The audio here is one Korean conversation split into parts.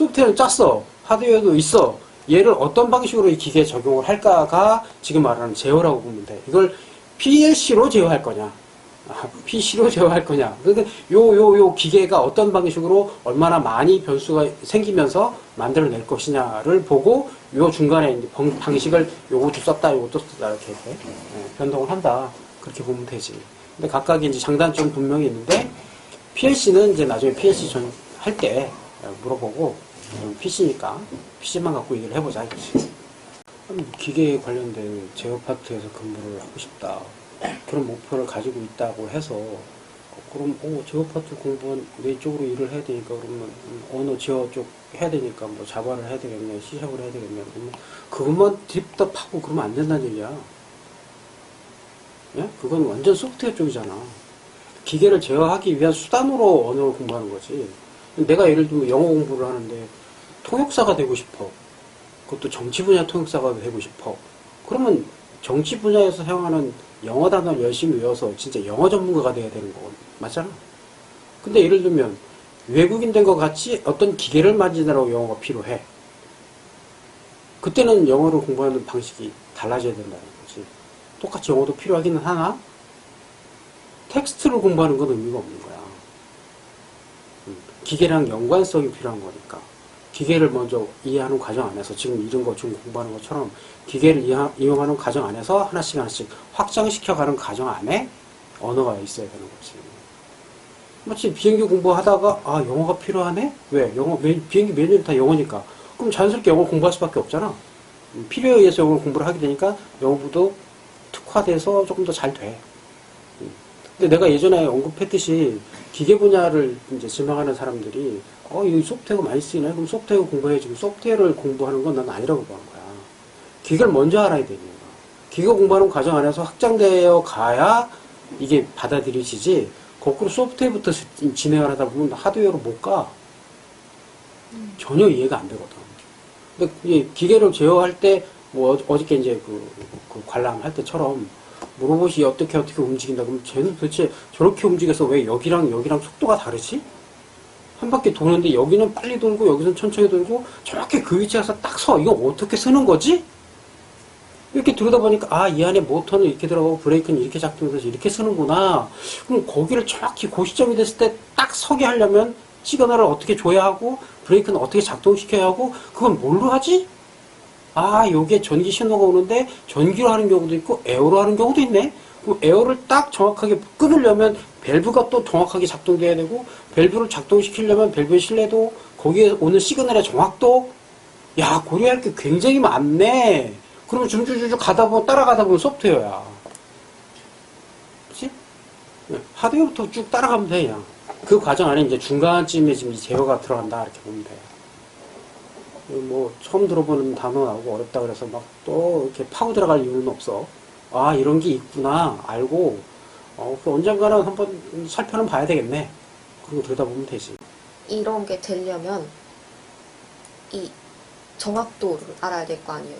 소프트웨어는 짰어. 하드웨어도 있어. 얘를 어떤 방식으로 이 기계에 적용을 할까가 지금 말하는 제어라고 보면 돼. 이걸 PLC로 제어할 거냐, 아, PC로 제어할 거냐. 근데 요, 요, 요 기계가 어떤 방식으로 얼마나 많이 변수가 생기면서 만들어낼 것이냐를 보고 요 중간에 이제 방- 방식을 요것도 썼다, 요것도 썼다 이렇게 예, 변동을 한다. 그렇게 보면 되지. 근데 각각의 이제 장단점 분명히 있는데 PLC는 이제 나중에 PLC 전 할 때 물어보고 PC니까 PC만 갖고 얘기를 해보자 이거지. 그럼 기계에 관련된 제어 파트에서 근무를 하고 싶다. 그런 목표를 가지고 있다고 해서 어, 그럼 오 제어 파트 공부한 내 쪽으로 일을 해야 되니까 그러면 음, 언어 제어 쪽 해야 되니까 뭐 자바를 해야 되겠냐 C샵을 해야 되겠냐 그러면 그것만 딥답하고 그러면 안 된다는 얘기야. 예? 그건 완전 소프트웨어 쪽이잖아. 기계를 제어하기 위한 수단으로 언어를 공부하는 거지. 내가 예를 들면 영어 공부를 하는데 통역사가 되고 싶어. 그것도 정치 분야 통역사가 되고 싶어. 그러면 정치 분야에서 사용하는 영어 단어를 열심히 외워서 진짜 영어 전문가가 돼야 되는 거건 맞잖아. 근데 예를 들면 외국인 된 것 같이 어떤 기계를 만지느라고 영어가 필요해. 그때는 영어를 공부하는 방식이 달라져야 된다는 거지. 똑같이 영어도 필요하기는 하나 텍스트를 공부하는 건 의미가 없는 거야. 음, 기계랑 연관성이 필요한 거니까. 기계를 먼저 이해하는 과정 안에서 지금 이런 거 지금 공부하는 것처럼 기계를 이하- 이용하는 과정 안에서 하나씩 하나씩 확장시켜가는 과정 안에 언어가 있어야 되는 거지. 마치 비행기 공부하다가 아 영어가 필요하네? 왜? 영어 매- 비행기 메뉴는 다 영어니까. 그럼 자연스럽게 영어 공부할 수밖에 없잖아. 음, 필요에 의해서 영어 공부를 하게 되니까 영어부도 특화돼서 조금 더 잘 돼. 음. 근데 내가 예전에 언급했듯이 기계 분야를 이제 지망하는 사람들이 어, 이 소프트웨어가 많이 쓰이네? 그럼 소프트웨어 공부해야지. 소프트웨어를 공부하는 건 난 아니라고 보는 거야. 기계를 먼저 알아야 되는 거야. 기계 공부하는 과정 안에서 확장되어 가야 이게 받아들여지지. 거꾸로 소프트웨어부터 지- 진행을 하다 보면 하드웨어로 못 가. 전혀 이해가 안 되거든. 근데 기계를 제어할 때, 뭐, 어저께 이제 그, 그 관람할 때처럼, 뭐 로봇이 어떻게 어떻게 움직인다. 그럼 쟤는 도대체 저렇게 움직여서 왜 여기랑 여기랑 속도가 다르지? 한 바퀴 도는데 여기는 빨리 돌고 여기는 천천히 돌고 정확히 그 위치에 가서 딱 서. 이거 어떻게 쓰는 거지? 이렇게 들여다보니까 아, 이 안에 모터는 이렇게 들어가고 브레이크는 이렇게 작동돼서 이렇게 쓰는구나. 그럼 거기를 정확히 그 시점이 됐을 때 딱 서게 하려면 시그널을 어떻게 줘야 하고 브레이크는 어떻게 작동시켜야 하고 그건 뭘로 하지? 아, 요게 전기 신호가 오는데 전기로 하는 경우도 있고 에어로 하는 경우도 있네. 그럼 에어를 딱 정확하게 끊으려면 밸브가 또 정확하게 작동돼야 되고 밸브를 작동시키려면 밸브의 신뢰도 거기에 오는 시그널의 정확도 야 고려할 게 굉장히 많네. 그러면 줄줄줄 가다 보면 따라가다 보면 소프트웨어야. 그치? 네, 하드웨어부터 쭉 따라가면 돼 그냥. 그 과정 안에 이제 중간쯤에 지금 이 제어가 들어간다 이렇게 보면 돼. 뭐 처음 들어보는 단어 나오고 어렵다 그래서 막 또 이렇게 파고 들어갈 이유는 없어. 아 이런 게 있구나 알고 어, 그 언젠가는 한번 살펴는 봐야 되겠네. 그리고 들여다보면 되지. 이런 게 되려면 이 정확도를 알아야 될 거 아니에요.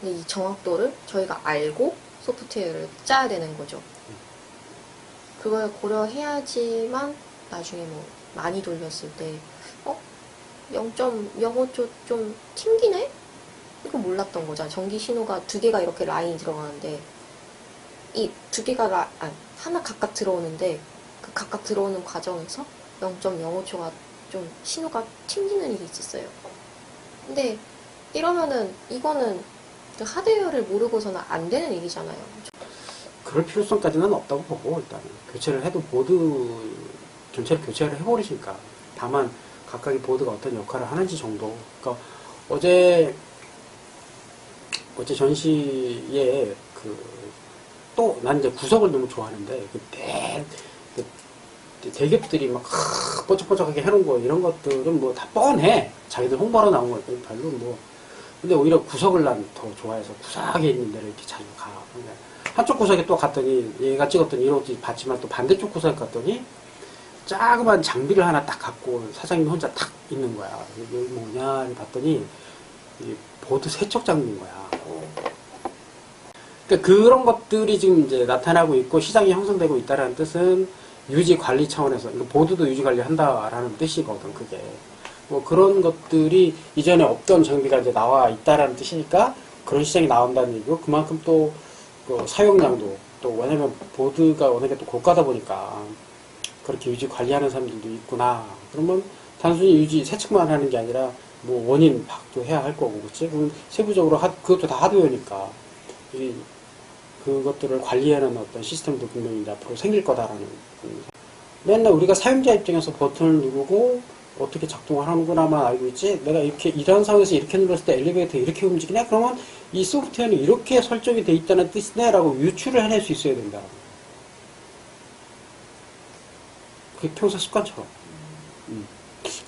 근데 이 정확도를 저희가 알고 소프트웨어를 짜야 되는 거죠. 그걸 고려해야지만 나중에 뭐 많이 돌렸을 때 어? 0.05초 좀 튕기네? 이거 몰랐던 거잖아. 전기 신호가 두 개가 이렇게 라인이 들어가는데 이 두 개가 라, 아, 하나 각각 들어오는데 그 각각 들어오는 과정에서 0.05초가 좀 신호가 튕기는 일이 있었어요. 근데 이러면은 이거는 그 하드웨어를 모르고서는 안 되는 일이잖아요. 그럴 필요성까지는 없다고 보고 일단은 교체를 해도 보드 전체를 교체를 해버리니까 다만 각각의 보드가 어떤 역할을 하는지 정도. 그러니까 어제 어제 전시에 그 또 난 이제 구석을 너무 좋아하는데 그때 그 대기업들이 막 크, 번쩍번쩍하게 해놓은 거 이런 것들은 뭐 다 뻔해 자기들 홍보하러 나온 거 별로 뭐 근데 오히려 구석을 난 더 좋아해서 구석에 있는 데를 이렇게 자주 가. 근데 한쪽 구석에 또 갔더니 얘가 찍었던 이렇게 봤지만 또 반대쪽 구석에 갔더니 자그만 장비를 하나 딱 갖고 사장님 혼자 딱 있는 거야. 여기 뭐냐 봤더니 이 보드 세척 장비인 거야. 그러니까 그런 것들이 지금 이제 나타나고 있고 시장이 형성되고 있다는 뜻은 유지 관리 차원에서 이거 보드도 유지 관리 한다라는 뜻이거든 그게. 뭐 그런 것들이 이전에 없던 장비가 이제 나와 있다라는 뜻이니까 그런 시장이 나온다는 얘기고 그만큼 또 그 사용량도 또 왜냐면 보드가 워낙에 또 고가다 보니까 그렇게 유지 관리하는 사람들도 있구나. 그러면 단순히 유지 세척만 하는 게 아니라 뭐 원인 파악도 해야 할 거고, 그치? 그럼 세부적으로 하, 그것도 다 하드웨어니까 이 그것들을 관리하는 어떤 시스템도 분명히 앞으로 생길 거다라는. 음. 맨날 우리가 사용자 입장에서 버튼을 누르고 어떻게 작동을 하는구나만 알고 있지. 내가 이렇게 이런 상황에서 이렇게 눌렀을 때 엘리베이터 이렇게 움직이네. 그러면 이 소프트웨어는 이렇게 설정이 돼 있다는 뜻이네 라고 유추를 해낼 수 있어야 된다. 그게 평소 습관처럼. 음.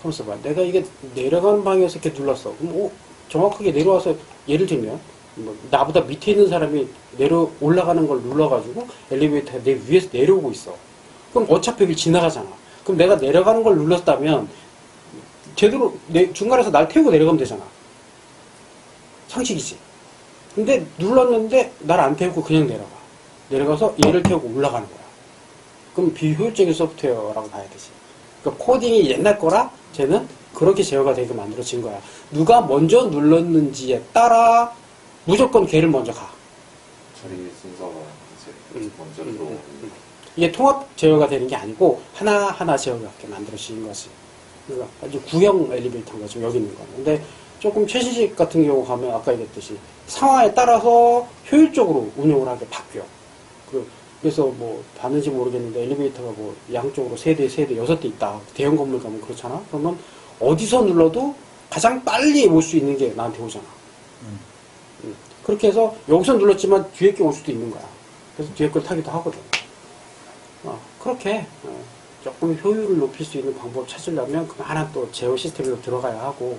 하면서 봐. 내가 이게 내려가는 방향에서 이렇게 눌렀어. 그럼 어, 정확하게 내려와서 예를 들면 뭐 나보다 밑에 있는 사람이 내려 올라가는 걸 눌러가지고 엘리베이터가 내 위에서 내려오고 있어. 그럼 어차피 여기 지나가잖아. 그럼 내가 내려가는 걸 눌렀다면 제대로 내 중간에서 날 태우고 내려가면 되잖아. 상식이지. 근데 눌렀는데 날 안 태우고 그냥 내려가. 내려가서 얘를 태우고 올라가는 거야. 그럼 비효율적인 소프트웨어라고 봐야 되지. 그러니까 코딩이 옛날 거라 쟤는 그렇게 제어가 되게 만들어진 거야. 누가 먼저 눌렀는지에 따라 무조건 걔를 먼저 가. 처리 순서가 이제 음, 먼저 음, 들어오는 음, 음. 이게 통합 제어가 되는 게 아니고 하나하나 제어가 게 만들어진 것이. 그러니까 아주 구형 엘리베이터인 거죠. 여기 있는 거는. 근데 조금 최신식 같은 경우 가면 아까 얘기했듯이 상황에 따라서 효율적으로 운영을 하게 바뀌어. 그- 그래서 뭐 봤는지 모르겠는데 엘리베이터가 뭐 양쪽으로 세 대, 세 대, 여섯 대 있다. 대형 건물 가면 그렇잖아. 그러면 어디서 눌러도 가장 빨리 올 수 있는 게 나한테 오잖아. 음. 그렇게 해서 여기서 눌렀지만 뒤에 게 올 수도 있는 거야. 그래서 뒤에 걸 타기도 하거든. 어, 그렇게 어, 조금 효율을 높일 수 있는 방법 찾으려면 그 하나 또 제어 시스템으로 들어가야 하고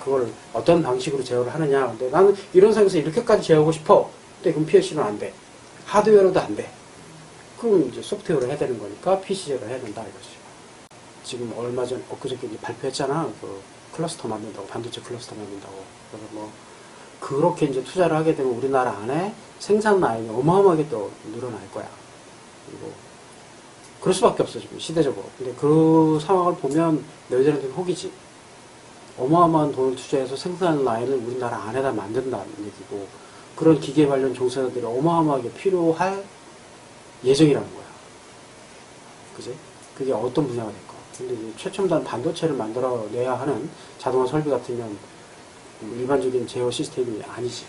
그걸 어떤 방식으로 제어를 하느냐. 근데 나는 이런 상황에서 이렇게까지 제어하고 싶어. 근데 그럼 PLC는 안 돼. 하드웨어로도 안 돼. 그럼 이제 소프트웨어로 해야 되는 거니까 PC 제어를 해야 된다 이거지. 지금 얼마 전 엊그저께 이제 발표했잖아. 그 클러스터 만든다고 반도체 클러스터 만든다고. 그래서 뭐 그렇게 이제 투자를 하게 되면 우리나라 안에 생산 라인이 어마어마하게 또 늘어날 거야. 그리고 그럴 수밖에 없어 지금 시대적으로. 근데 그 상황을 보면 너희들한테는 혹이지. 어마어마한 돈을 투자해서 생산 라인을 우리나라 안에다 만든다는 얘기고 그런 기계 관련 종사자들이 어마어마하게 필요할 예정이라는 거야. 그지? 그게 어떤 분야가 될까? 근데 최첨단 반도체를 만들어내야 하는 자동화 설비 같으면 일반적인 제어 시스템이 아니지.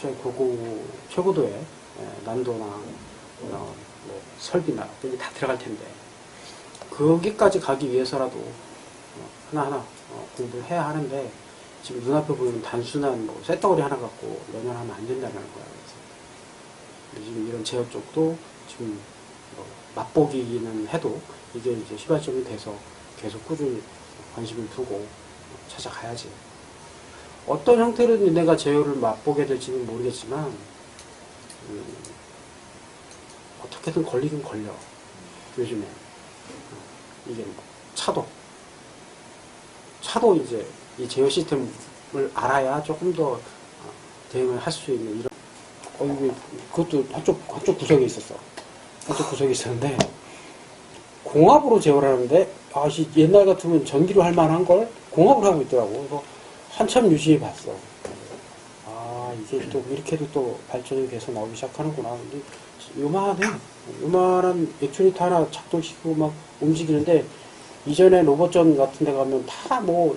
최고고, 최고도의 예, 난도나, 어, 뭐, 설비나, 이게 다 들어갈 텐데. 거기까지 가기 위해서라도, 어, 하나하나, 어, 공부를 해야 하는데, 지금 눈앞에 보이는 단순한 뭐, 쇳덩어리 하나 갖고 연연하면 안 된다는 거야. 그래서. 지금 이런 제어 쪽도 지금, 뭐 맛보기는 해도, 이게 이제 휘발점이 돼서 계속 꾸준히 관심을 두고 찾아가야지. 어떤 형태로 내가 제어를 맛보게 될지는 모르겠지만 음, 어떻게든 걸리긴 걸려. 요즘에. 어, 이게 뭐 차도. 차도 이제 이 제어 시스템을 알아야 조금 더 어, 대응을 할 수 있는 이런 어 이게 그것도 한쪽 한쪽 구석에 있었어 한쪽 구석에 있었는데 공합으로 제어를 하는데 아 씨, 옛날 같으면 전기로 할 만한 걸 공합을 하고 있더라고 그래서 한참 유지해 봤어. 아, 이게 또 이렇게도 또 발전이 돼서 나오기 시작하는구나. 근데 요만해. 요만한 액추에이터 하나 작동시키고 막 움직이는데 이전에 로봇전 같은 데 가면 다 뭐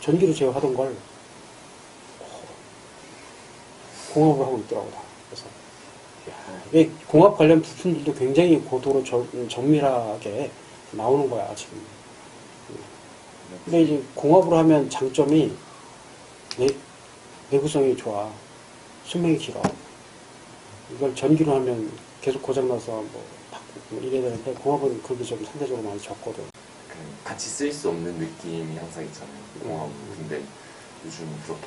전기로 제어하던 걸 공합을 하고 있더라고 다. 그래서 야, 이게 공합 관련 부품들도 굉장히 고도로 정, 정밀하게 나오는 거야 지금. 근데 이제 공업으로 하면 장점이 내, 내구성이 좋아. 수명이 길어. 이걸 전기로 하면 계속 고장나서 뭐 바꾸고 뭐 이래야 되는데 공업은 그게 좀 상대적으로 많이 적거든. 그 같이 쓸 수 없는 느낌이 항상 있잖아요. 공하고 근데 요즘 그렇게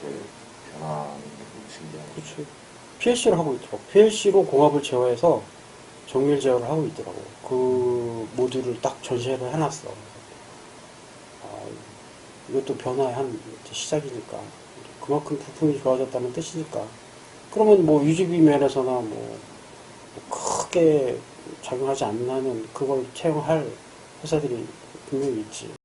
변하는 게 신기하고 그렇지. PLC를 하고 있더라고. PLC로 공업을 제어해서 정밀 제어를 하고 있더라고. 그 모듈을 딱 전시를 해놨어. 아, 이것도 변화의 한 시작이니까. 그만큼 부품이 좋아졌다는 뜻이니까. 그러면 뭐 유지비 면에서나 뭐, 뭐 크게 작용하지 않는 그걸 채용할 회사들이 분명히 있지.